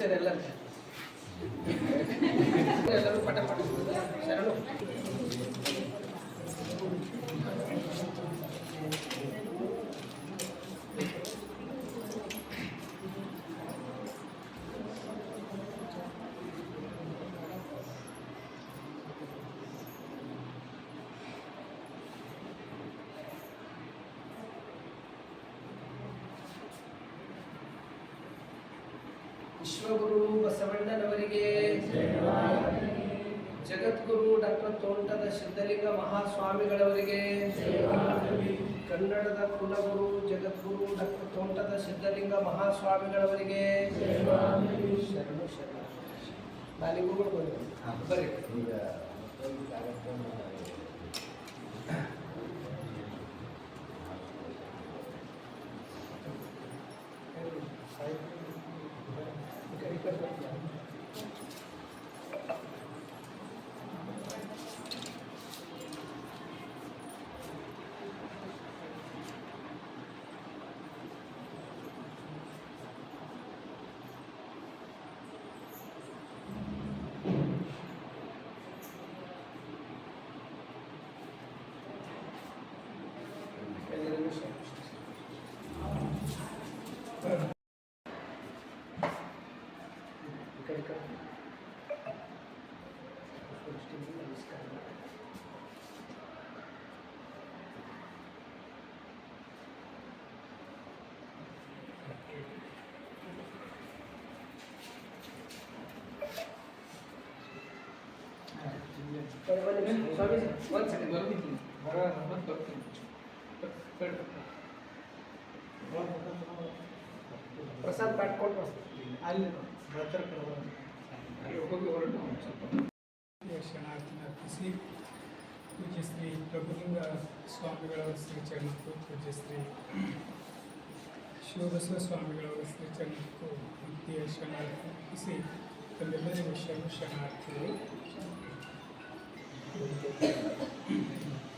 tenerla. ವಿಶ್ವಗುರು ಬಸವಣ್ಣನವರಿಗೆ. ಜಗದ್ಗುರು doctor Tontada Siddhalinga ಮಹಾಸ್ವಾಮಿಗಳವರಿಗೆ. ಕನ್ನಡದ ಕುಲಗುರು ಜಗದ್ಗುರು doctor Tontada Siddhalinga ಮಹಾಸ್ವಾಮಿಗಳವರಿಗೆ. ಶರಣು ಶರಣ ಬರೀ ಬರ್ರಿ. ಪ್ರಸಾದ್ ಬ್ಯಾಟ್ ಕೊಟ್ಟು ಅಲ್ಲಿ ಹೋಗಿ ಹೊರಟು ಶರಣಾರ್ಥಿ ಪೂಜ್ಯ ಶ್ರೀ ಪ್ರಭುಲಿಂಗ ಸ್ವಾಮಿಗಳವರ ಶ್ರೀ ಚರಣಕ್ಕೂ ಪೂಜ್ಯ ಶ್ರೀ ಶಿವಬಸವ ಸ್ವಾಮಿಗಳವರ ಶ್ರೀ ಚರಣಕ್ಕೂ ನಿತ್ಯ ಶರಣಾರ್ಥಿ ತಮ್ಮೆಲ್ಲರಿಗೂ ಶರಣ ಶರಣಾರ್ಥಿಗಳು Thank you.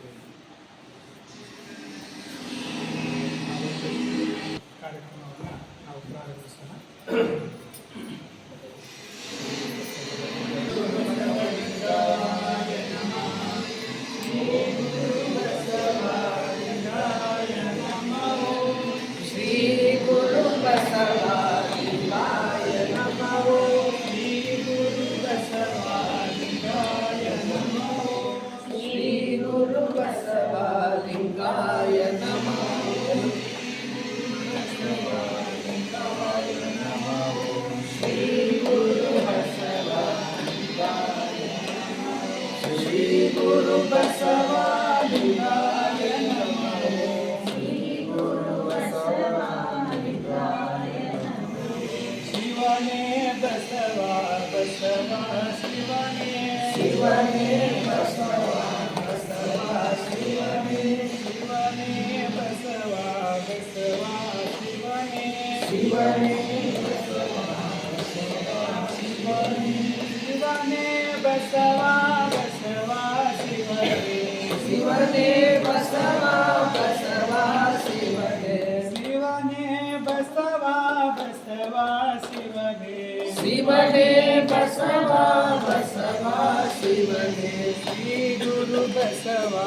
Shri Guru Basava Shri Guru Basava Shri Guru Basava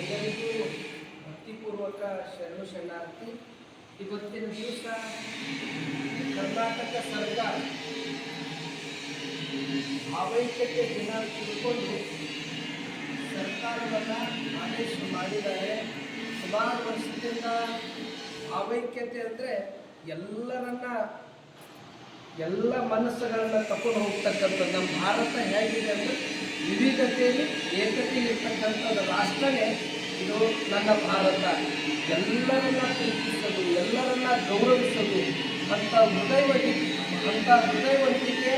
ಎಲ್ಲರಿಗೂ ಭಕ್ತಿಪೂರ್ವಕ ಶರಣು ಶರಣಾರ್ಥಿ. ಇವತ್ತಿನ ದಿವಸ ಕರ್ನಾಟಕ ಸರ್ಕಾರ ಭಾವೈಕ್ಯತೆ ದಿನ ತಿಳ್ಕೊಂಡು ಸರ್ಕಾರವನ್ನು ಆದೇಶ ಮಾಡಿದ್ದಾರೆ. ಸುಮಾರು ವರ್ಷದಿಂದ ಭಾವೈಕ್ಯತೆ ಅಂದರೆ ಎಲ್ಲರನ್ನ ಎಲ್ಲ ಮನಸ್ಸುಗಳನ್ನು ತಕೊಂಡು ಹೋಗ್ತಕ್ಕಂಥದ್ದು. ನಮ್ಮ ಭಾರತ ಹೇಗಿದೆ ಅಂದರೆ ವಿವಿಧತೆಯಲ್ಲಿ ಏಕತೆಯಲ್ಲಿ ಇರ್ತಕ್ಕಂಥದ್ದು ರಾಷ್ಟ್ರವೇ ಇದು ನನ್ನ ಭಾರತ. ಎಲ್ಲರನ್ನ ಪ್ರೀತಿಸೋದು ಎಲ್ಲರನ್ನ ಗೌರವಿಸೋದು ಅಂಥ ಹೃದಯವಂತಿ, ಅಂಥ ಹೃದಯವಂತಿಕೆ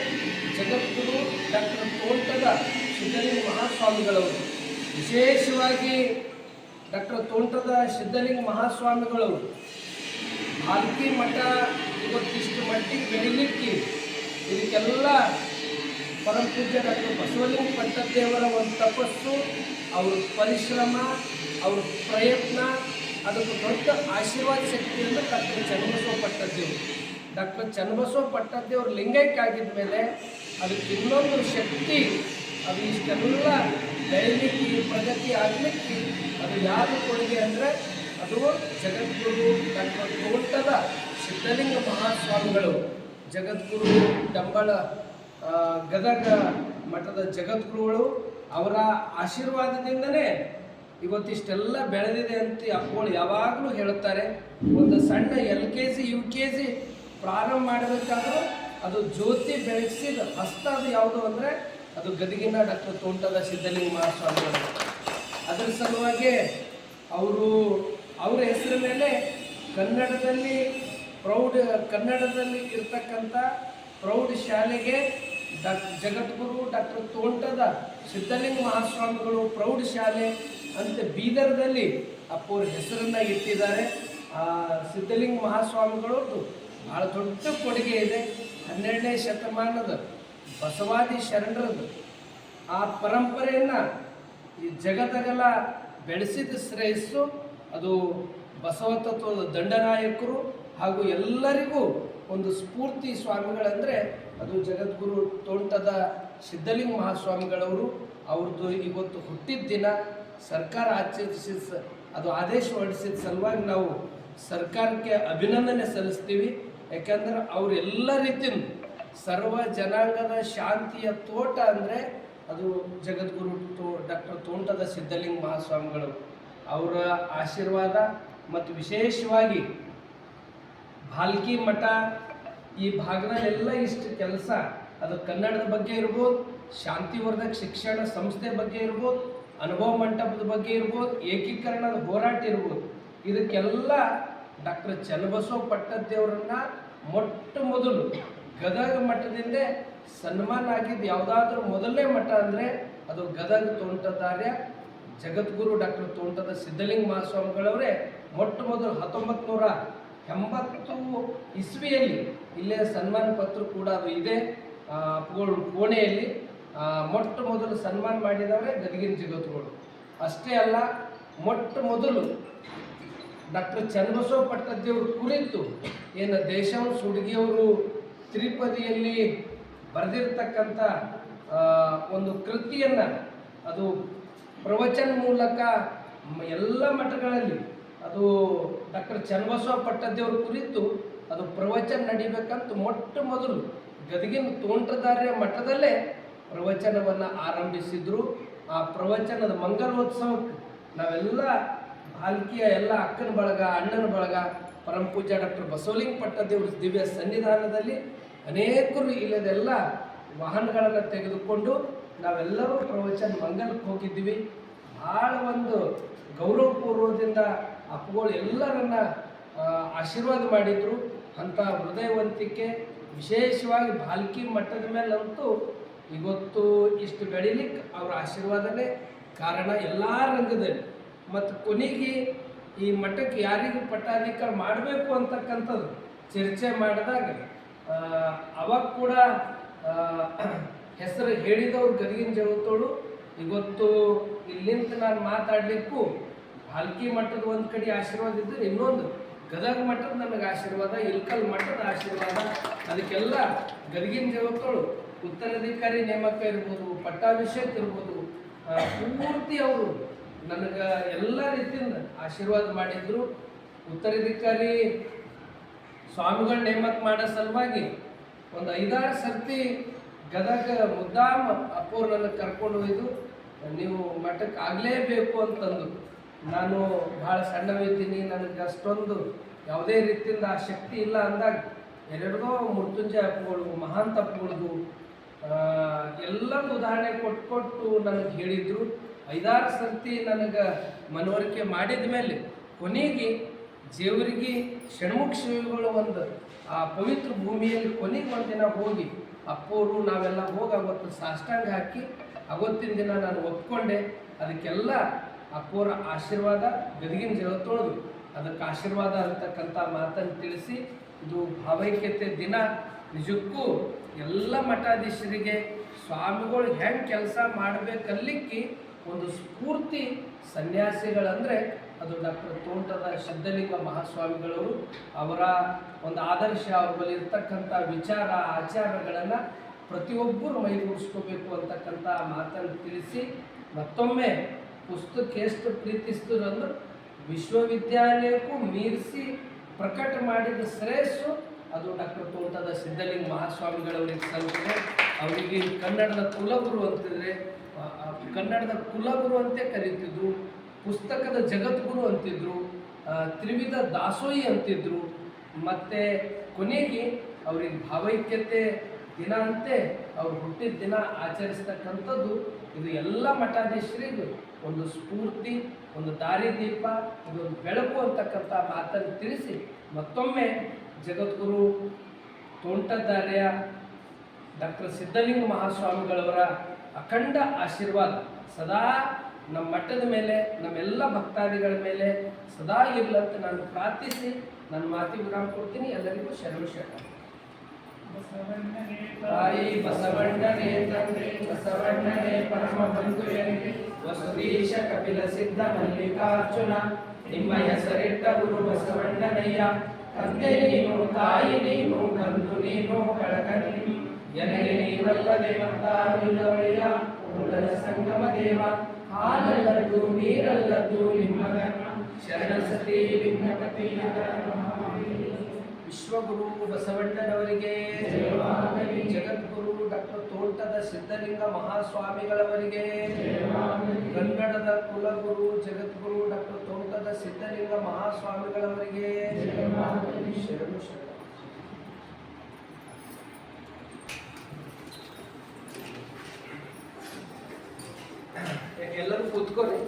ಜಗದ್ಗುರು ಡಾಕ್ಟರ್ ತೋಂಟದ ಸಿದ್ಧಲಿಂಗ ಮಹಾಸ್ವಾಮಿಗಳವರು. ವಿಶೇಷವಾಗಿ ಡಾಕ್ಟರ್ ತೋಂಟದ ಸಿದ್ಧಲಿಂಗ ಮಹಾಸ್ವಾಮಿಗಳವರು. ಭಾಲ್ಕಿ ಮಠ ಇವತ್ತಿಷ್ಟು ಮಟ್ಟಿಗೆ ಬೆಳಿಲಿಕ್ಕೆ ಇದಕ್ಕೆಲ್ಲ ಪರಮ ಡಾಕ್ಟರ್ ಬಸವಲಿಂಗ ಪಟ್ಟದೇವರ ಒಂದು ತಪಸ್ಸು, ಅವ್ರ ಪರಿಶ್ರಮ, ಅವ್ರ ಪ್ರಯತ್ನ ಅದಕ್ಕೆ ದೊಡ್ಡ ಆಶೀರ್ವಾದ ಶಕ್ತಿಯನ್ನು ಡಾಕ್ಟರ್ ಚನ್ನಬಸವ ಪಟ್ಟದ್ದೇವರು ಡಾಕ್ಟರ್ ಚನ್ನಬಸವ ಪಟ್ಟದ್ದೇವರು ಲಿಂಗೈಕ್ಯ ಆಗಿದ ಮೇಲೆ ಅದಕ್ಕೆ ಇನ್ನೊಂದು ಶಕ್ತಿ, ಅದು ಇಷ್ಟೆಲ್ಲ ಬೆಳಲಿಕ್ಕೆ ಪ್ರಗತಿ ಆಗಲಿಕ್ಕೆ ಅದು ಯಾರು ಕೊಡುಗೆ ಅಂದರೆ ಅದು ಜಗದ್ಗುರು ಡಾಕ್ಟರ್ ತೋಟದ ಸಿದ್ಧಲಿಂಗ ಮಹಾಸ್ವಾಮಿಗಳು. ಜಗದ್ಗುರು ಡಂಬಳ ಗದಗ ಮಠದ ಜಗದ್ಗುರುಗಳು ಅವರ ಆಶೀರ್ವಾದದಿಂದನೇ ಇವತ್ತಿಷ್ಟೆಲ್ಲ ಬೆಳೆದಿದೆ ಅಂತ ಅಪ್ಪಗಳು ಯಾವಾಗಲೂ ಹೇಳುತ್ತಾರೆ. ಒಂದು ಸಣ್ಣ L K G U K G ಪ್ರಾರಂಭ ಮಾಡಬೇಕಾದ್ರೂ ಅದು ಜ್ಯೋತಿ ಬೆಳೆಸಿದ ಹಸ್ತ ಅದು ಯಾವುದು ಅಂದರೆ ಅದು ಗದಗಿನ ಡಾಕ್ಟರ್ ತೋಂಟದ ಸಿದ್ಧಲಿಂಗ ಮಹಾಸ್ವಾಮಿಗಳು ಅದರ ಸಲುವಾಗಿ ಅವರು, ಅವರ ಹೆಸರ ಮೇಲೆ ಕನ್ನಡದಲ್ಲಿ ಪ್ರೌಢ, ಕನ್ನಡದಲ್ಲಿ ಇರ್ತಕ್ಕಂಥ ಪ್ರೌಢ ಶಾಲೆಗೆ ಡಾಕ್, ಜಗದ್ಗುರು ಡಾಕ್ಟರ್ ತೋಂಟದ ಸಿದ್ಧಲಿಂಗ ಮಹಾಸ್ವಾಮಿಗಳು ಪ್ರೌಢಶಾಲೆ ಅಂತ ಬೀದರ್ದಲ್ಲಿ ಅಪ್ಪವ್ರ ಹೆಸರನ್ನ ಇಟ್ಟಿದ್ದಾರೆ. ಆ ಸಿದ್ಧಲಿಂಗ ಮಹಾಸ್ವಾಮಿಗಳದ್ದು ಭಾಳ ದೊಡ್ಡ ಕೊಡುಗೆ ಇದೆ. ಹನ್ನೆರಡನೇ ಶತಮಾನದ ಬಸವಾದಿ ಶರಣರದ್ದು. ಆ ಪರಂಪರೆಯನ್ನು ಈ ಜಗದಗಲ ಬೆಳೆಸಿದ ಶ್ರೇಯಸ್ಸು ಅದು ಬಸವ ತತ್ವದ ದಂಡನಾಯಕರು ಹಾಗೂ ಎಲ್ಲರಿಗೂ ಒಂದು ಸ್ಫೂರ್ತಿ ಸ್ವಾಮಿಗಳಂದರೆ ಅದು ಜಗದ್ಗುರು ತೋಂಟದ ಸಿದ್ಧಲಿಂಗ ಮಹಾಸ್ವಾಮಿಗಳವರು, ಅವ್ರದ್ದು ಇವತ್ತು ಹುಟ್ಟಿದ ದಿನ ಸರ್ಕಾರ ಆಚರಿಸಿದ ಅದು ಆದೇಶ ಹೊರಡಿಸಿದ ಸಲುವಾಗಿ ನಾವು ಸರ್ಕಾರಕ್ಕೆ ಅಭಿನಂದನೆ ಸಲ್ಲಿಸ್ತೀವಿ. ಯಾಕಂದ್ರೆ ಅವರೆಲ್ಲ ರೀತಿಯಿಂದ ಸರ್ವ ಜನಾಂಗದ ಶಾಂತಿಯ ತೋಟ ಅಂದರೆ ಅದು ಜಗದ್ಗುರು ತೋ, ಡಾಕ್ಟರ್ ತೋಂಟದ ಸಿದ್ಧಲಿಂಗ ಮಹಾಸ್ವಾಮಿಗಳು. ಅವರ ಆಶೀರ್ವಾದ ಮತ್ತು ವಿಶೇಷವಾಗಿ ಭಾಲ್ಕಿ ಮಠ ಈ ಭಾಗದಲ್ಲೆಲ್ಲ ಇಷ್ಟು ಕೆಲಸ. ಅದು ಕನ್ನಡದ ಬಗ್ಗೆ ಇರ್ಬೋದು, ಶಾಂತಿವರ್ಧಕ ಶಿಕ್ಷಣ ಸಂಸ್ಥೆ ಬಗ್ಗೆ ಇರ್ಬೋದು, ಅನುಭವ ಮಂಟಪದ ಬಗ್ಗೆ ಇರ್ಬೋದು, ಏಕೀಕರಣದ ಹೋರಾಟ ಇರ್ಬೋದು. ಇದಕ್ಕೆಲ್ಲ ಡಾಕ್ಟರ್ ಚನ್ನಬಸವ ಪಟ್ಟದ್ದೇವರನ್ನ ಮೊಟ್ಟ ಮೊದಲು ಗದಗ ಮಠದಿಂದ ಸನ್ಮಾನ ಆಗಿದ್ದು ಯಾವುದಾದ್ರೂ ಮೊದಲನೇ ಮಠ ಅಂದರೆ ಅದು ಗದಗ ತೋಂಟದಾರ್ಯ, ಜಗದ್ಗುರು ಡಾಕ್ಟರ್ ತೋಂಟದ ಸಿದ್ಧಲಿಂಗ ಮಹಾಸ್ವಾಮಿಗಳವರೇ ಮೊಟ್ಟ ಮೊದಲು ಹತ್ತೊಂಬತ್ತು ನೂರ ಎಂಬತ್ತು ಇಸ್ವಿಯಲ್ಲಿ ಇಲ್ಲೇ ಸನ್ಮಾನ ಪತ್ರ ಕೂಡ ಅದು ಇದೆ. ಕೋಣೆಯಲ್ಲಿ. ಮೊಟ್ಟ ಮೊದಲು ಸನ್ಮಾನ ಮಾಡಿದವರೇ ಗದಗಿನ ಜಗದ್ಗುರು. ಅಷ್ಟೇ ಅಲ್ಲ, ಮೊಟ್ಟ ಮೊದಲು ಡಾಕ್ಟರ್ ಚನ್ನಬಸವ ಪಟ್ಟದೇವ್ರ ಕುರಿತು ಏನು ದೇಶಂ ಸುಡುಗಿಯವರು ತ್ರಿಪದಿಯಲ್ಲಿ ಬರೆದಿರ್ತಕ್ಕಂಥ ಒಂದು ಕೃತಿಯನ್ನು ಅದು ಪ್ರವಚನ ಮೂಲಕ ಎಲ್ಲ ಮಠಗಳಲ್ಲಿ ಅದು ಡಾಕ್ಟರ್ ಚನ್ನಬಸವ ಪಟ್ಟದೇವ್ರ ಕುರಿತು ಅದು ಪ್ರವಚನ ನಡಿಬೇಕಂತ ಮೊಟ್ಟ ಮೊದಲು ಗದಗಿನ ತೋಂಟದಾರ್ಯ ಮಠದಲ್ಲೇ ಪ್ರವಚನವನ್ನು ಆರಂಭಿಸಿದ್ರು. ಆ ಪ್ರವಚನದ ಮಂಗಲೋತ್ಸವಕ್ಕೆ ನಾವೆಲ್ಲ ಬಾಲ್ಕಿಯ ಎಲ್ಲ ಅಕ್ಕನ ಬಳಗ, ಅಣ್ಣನ ಬಳಗ, ಪರಮ ಪೂಜಾ ಡಾಕ್ಟರ್ ಬಸವಲಿಂಗ ಪಟ್ಟದೇವ್ರ ದಿವ್ಯ ಸನ್ನಿಧಾನದಲ್ಲಿ ಅನೇಕರು ಇಲ್ಲದೆಲ್ಲ ವಾಹನಗಳನ್ನು ತೆಗೆದುಕೊಂಡು ನಾವೆಲ್ಲರೂ ಪ್ರವಚನ ಮಂಗಲಕ್ಕೆ ಹೋಗಿದ್ವಿ. ಭಾಳ ಒಂದು ಗೌರವಪೂರ್ವದಿಂದ ಅಪ್ಪಗಳು ಎಲ್ಲರನ್ನ ಆಶೀರ್ವಾದ ಮಾಡಿದ್ರು. ಅಂಥ ಹೃದಯವಂತಿಕೆ ವಿಶೇಷವಾಗಿ ಭಾಲ್ಕಿ ಮಟ್ಟದ ಮೇಲಂತೂ ಇವತ್ತು ಇಷ್ಟು ಬೆಳಿಲಿಕ್ಕೆ ಅವರ ಆಶೀರ್ವಾದನೇ ಕಾರಣ ಎಲ್ಲ ರಂಗದಲ್ಲಿ. ಮತ್ತು ಕೊನೆಗೆ ಈ ಮಠಕ್ಕೆ ಯಾರಿಗೂ ಪಟ್ಟಾಧಿಕಾರ ಮಾಡಬೇಕು ಅಂತಕ್ಕಂಥದ್ದು ಚರ್ಚೆ ಮಾಡಿದಾಗ ಅವಾಗ ಕೂಡ ಹೆಸರು ಹೇಳಿದವ್ರು ಗದಗಿನ ಜಗತ್ತೋಳು ಇವತ್ತು ಇಲ್ಲಿಂದ ನಾನು ಮಾತಾಡಲಿಕ್ಕೂ ಭಾಲ್ಕಿ ಮಠದ ಒಂದು ಕಡೆ ಆಶೀರ್ವಾದ ಇದ್ದರೆ ಇನ್ನೊಂದು. ಗದಗ ಮಠದ ನನಗೆ ಆಶೀರ್ವಾದ, ಇಲ್ಕಲ್ ಮಠದ ಆಶೀರ್ವಾದ. ಅದಕ್ಕೆಲ್ಲ ಗದಗಿನ ದೇವತೆಗಳು ಉತ್ತರಾಧಿಕಾರಿ ನೇಮಕ ಇರ್ಬೋದು, ಪಟ್ಟಾಭಿಷೇಕ ಇರ್ಬೋದು ಪೂರ್ತಿ ಅವರು ನನಗೆ ಎಲ್ಲ ರೀತಿಯಿಂದ ಆಶೀರ್ವಾದ ಮಾಡಿದ್ರು. ಉತ್ತರಾಧಿಕಾರಿ ಸ್ವಾಮಿಗಳ ನೇಮಕ ಮಾಡೋ ಸಲುವಾಗಿ ಒಂದು ಐದಾರು ಸರ್ತಿ ಗದಗ ಮುದ್ದಾಮ ಅಪ್ಪವ್ರು ನನ್ನ ಕರ್ಕೊಂಡು ಹೋಯ್ದು, ನೀವು ಮಠಕ್ಕೆ ಆಗಲೇಬೇಕು ಅಂತಂದು ನಾನು ಭಾಳ ಸಣ್ಣವಿದ್ದೀನಿ ನನಗೆ ಅಷ್ಟೊಂದು ಯಾವುದೇ ರೀತಿಯಿಂದ ಆ ಶಕ್ತಿ ಇಲ್ಲ ಅಂದಾಗ ಎರಡೋ ಮೃತ್ಯುಂಜಯ ಹಬ್ಬಗಳು ಮಹಾಂತ ಅಪ್ಪಗಳದು ಎಲ್ಲರೂ ಉದಾಹರಣೆ ಕೊಟ್ಟು ಕೊಟ್ಟು ನನಗೆ ಹೇಳಿದರು. ಐದಾರು ಸರ್ತಿ ನನಗೆ ಮನವರಿಕೆ ಮಾಡಿದ ಮೇಲೆ ಕೊನೆಗೆ ದೇವರಿಗೆ ಷಣ್ಮುಖ ಶಿವಗಳು ಒಂದು, ಆ ಪವಿತ್ರ ಭೂಮಿಯಲ್ಲಿ ಕೊನೆಗೆ ಒಂದು ದಿನ ಹೋಗಿ ಅಪ್ಪವರು ನಾವೆಲ್ಲ ಹೋಗಿ ಅವತ್ತು ಸಾಷ್ಟಾಂಗ ಹಾಕಿ, ಅವತ್ತಿನ ದಿನ ನಾನು ಒಪ್ಕೊಂಡೆ. ಅದಕ್ಕೆಲ್ಲ ಅಪ್ಪೋರ ಆಶೀರ್ವಾದ ಗದಗಿನ ಜಗತ್ತೊಳದು. ಅದಕ್ಕೆ ಆಶೀರ್ವಾದ ಅಂತಕ್ಕಂಥ ಮಾತನ್ನು ತಿಳಿಸಿ, ಇದು ಭಾವೈಕ್ಯತೆ ದಿನ. ನಿಜಕ್ಕೂ ಎಲ್ಲ ಮಠಾಧೀಶರಿಗೆ, ಸ್ವಾಮಿಗಳು ಹೆಂಗೆ ಕೆಲಸ ಮಾಡಬೇಕಲ್ಲಿಕ್ಕೆ ಒಂದು ಸ್ಫೂರ್ತಿ ಸನ್ಯಾಸಿಗಳಂದರೆ ಅದು ಡಾಕ್ಟರ್ ತೋಂಟದ ಶಬ್ದಲಿಂಗ ಮಹಾಸ್ವಾಮಿಗಳವರು. ಅವರ ಒಂದು ಆದರ್ಶ, ಅವ್ರ ಬಳಿ ಇರ್ತಕ್ಕಂಥ ವಿಚಾರ, ಆಚಾರಗಳನ್ನು ಪ್ರತಿಯೊಬ್ಬರು ಮೈಗೂಡಿಸ್ಕೋಬೇಕು ಅಂತಕ್ಕಂಥ ಮಾತನ್ನು ತಿಳಿಸಿ, ಮತ್ತೊಮ್ಮೆ ಪುಸ್ತಕ ಎಷ್ಟು ಪ್ರೀತಿಸಿದ್ರು ಅಂದ್ರೆ ವಿಶ್ವವಿದ್ಯಾಲಯಕ್ಕೂ ಮೀರಿಸಿ ಪ್ರಕಟ ಮಾಡಿದ ಶ್ರೇಯಸ್ಸು ಅದು ಡಾಕ್ಟರ್ ತೋಟದ ಸಿದ್ಧಲಿಂಗ ಮಹಾಸ್ವಾಮಿಗಳವರಿಗೆ ಸಲ್ಲಿಸಿದೆ. ಅವರಿಗೆ ಕನ್ನಡದ ಕುಲಗುರು ಅಂತಿದ್ರೆ ಕನ್ನಡದ ಕುಲಗುರು ಅಂತೆ ಕರೀತಿದ್ರು, ಪುಸ್ತಕದ ಜಗದ್ಗುರು ಅಂತಿದ್ರು ತ್ರಿವಿಧ ದಾಸೋಯಿ ಅಂತಿದ್ರು. ಮತ್ತು ಕೊನೆಗೆ ಅವ್ರಿಗೆ ಭಾವೈಕ್ಯತೆ ದಿನ ಅಂತೆ, ಅವ್ರು ಹುಟ್ಟಿದ ದಿನ ಆಚರಿಸ್ತಕ್ಕಂಥದ್ದು ಇದು ಎಲ್ಲ ಮಠಾಧೀಶರಿಗೂ ಒಂದು ಸ್ಫೂರ್ತಿ, ಒಂದು ದಾರಿದೀಪ ಇದೊಂದು ಬೆಳಕು ಅಂತಕ್ಕಂಥ ಮಾತನ್ನು ತಿಳಿಸಿ ಮತ್ತೊಮ್ಮೆ ಜಗದ್ಗುರು ತೋಂಟದಾರ್ಯ ಡಾಕ್ಟರ್ ಸಿದ್ಧಲಿಂಗ ಮಹಾಸ್ವಾಮಿಗಳವರ ಅಖಂಡ ಆಶೀರ್ವಾದ ಸದಾ ನಮ್ಮ ಮಠದ ಮೇಲೆ, ನಮ್ಮೆಲ್ಲ ಭಕ್ತಾದಿಗಳ ಮೇಲೆ ಸದಾ ಇರಲಂತ ನಾನು ಪ್ರಾರ್ಥಿಸಿ, ನನ್ನ ಮಾತಿ ವಿರಾಮ ಕೊಡ್ತೀನಿ. ಎಲ್ಲರಿಗೂ ಶರಣ ಶರಣ. ತಾಯಿ ಬಸವಣ್ಣನೇ ತಂದೆ ಬಸವಣ್ಣನೇ ಪರಮ ಬಂಧು ಎನಿಗೆ ವಸುದೀಶ ಕಪಿಲ ಸಿದ್ಧ ಮಲ್ಲಿಕಾರ್ಜುನ, ನಿಮ್ಮ ಹೆಸರಿಟ್ಟ ಗುರು ಬಸವಣ್ಣನಯ್ಯ. ತಂದೆ ನೀನು, ತಾಯಿ ನೀನು ಬಂಧು ನೀನು, ಕಳಕ ನೀನು. ಎನಗೆ ನೀವಲ್ಲದೆ ಮತ್ತಾರಿಲ್ಲವಯ್ಯ ಕೂಡಲ ಸಂಗಮ ದೇವ. ಹಾಲಲ್ಲದ್ದು, ನೀರಲ್ಲದ್ದು ನಿಮ್ಮ ಧರ್ಮ. ಶರಣ ಸತಿ ಲಿಂಗಪತಿ ವಿಶ್ವಗುರು ಬಸವಣ್ಣನವರಿಗೆ ಜಗದ್ಗುರು ಡಾಕ್ಟರ್ ತೋಟದ ಸಿದ್ಧಲಿಂಗ ಮಹಾಸ್ವಾಮಿಗಳವರಿಗೆ ಕನ್ನಡದ ಕುಲಗುರು ಜಗದ್ಗುರು ಡಾಕ್ಟರ್ ತೋಟದ ಸಿದ್ಧಲಿಂಗ ಮಹಾಸ್ವಾಮಿಗಳವರಿಗೆ ಶರಣು ಶರಣ. ಎಲ್ಲರೂ ಕೂತ್ಕೊಳ್ಳಿ